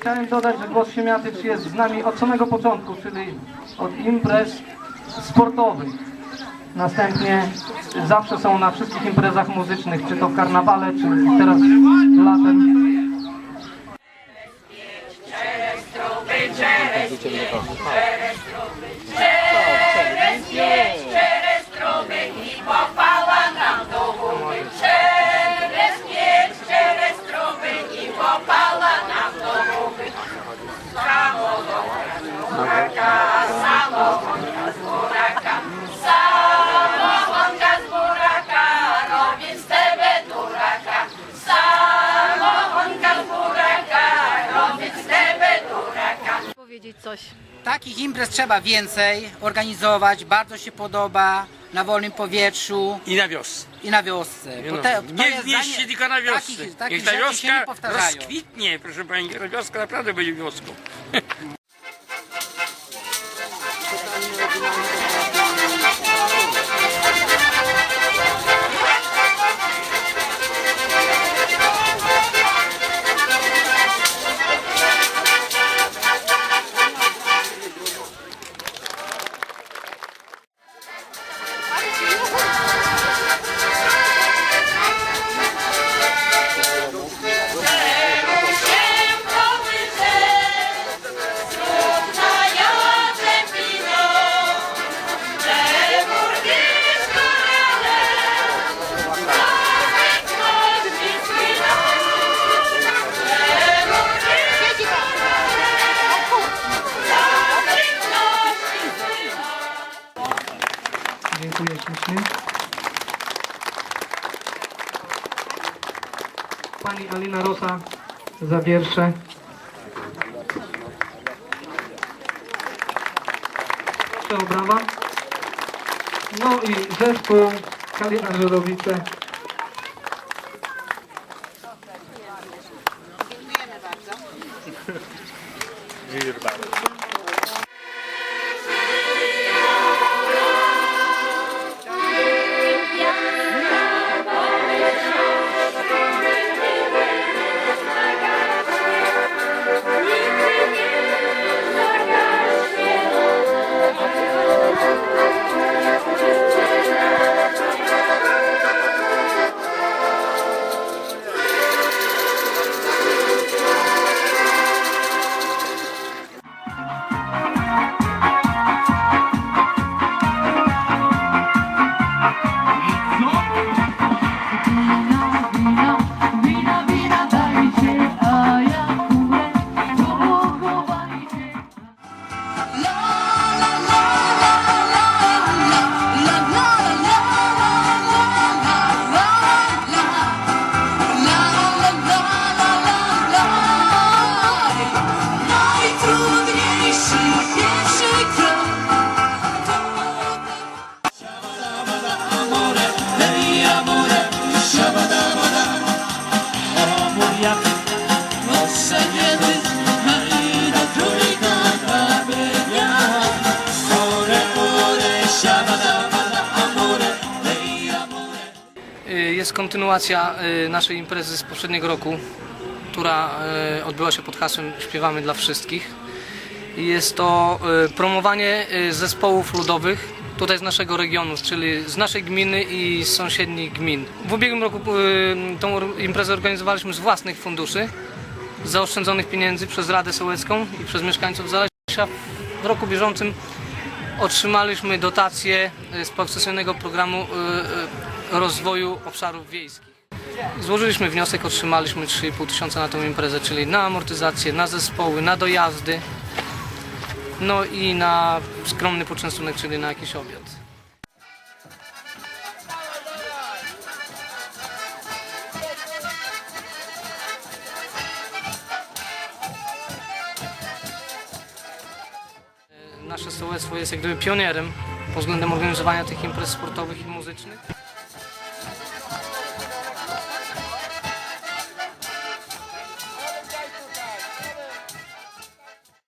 Chciałem dodać, że Głos Siemiatycz jest z nami od samego początku, czyli od imprez sportowych. Następnie zawsze są na wszystkich imprezach muzycznych, czy to w karnawale, czy teraz latem. Powiedzieć coś. Takich imprez trzeba więcej organizować, bardzo się podoba na wolnym powietrzu I na wiosce. i na wiosce. Nie, Bo no, te- to nie jest w mieście, zdanie- tylko na wiosce. Takich, takich Niech ta rzeczy się nie wioska powtarzają. rozkwitnie, proszę pani, ta wioska naprawdę będzie wioską. Ślicznie. Pani Alina Rosa za wiersze. Proszę o brawa. No i zespół Kalina Żerowice. Najtrudniejszy Jest kontynuacja y, naszej imprezy z poprzedniego roku, która y, odbyła się pod hasłem Śpiewamy dla wszystkich. Jest to y, promowanie zespołów ludowych tutaj z naszego regionu, czyli z naszej gminy i z sąsiednich gmin. W ubiegłym roku tą imprezę organizowaliśmy z własnych funduszy, zaoszczędzonych pieniędzy przez Radę Sołecką i przez mieszkańców Zalesia. W roku bieżącym otrzymaliśmy dotację z posesjonnego programu rozwoju obszarów wiejskich. Złożyliśmy wniosek, otrzymaliśmy 3,5 tysiąca na tą imprezę, czyli na amortyzację, na zespoły, na dojazdy, no i na skromny poczęstunek, czyli na jakiś obiad. Nasze sołectwo jest jak gdyby pionierem pod względem organizowania tych imprez sportowych i muzycznych.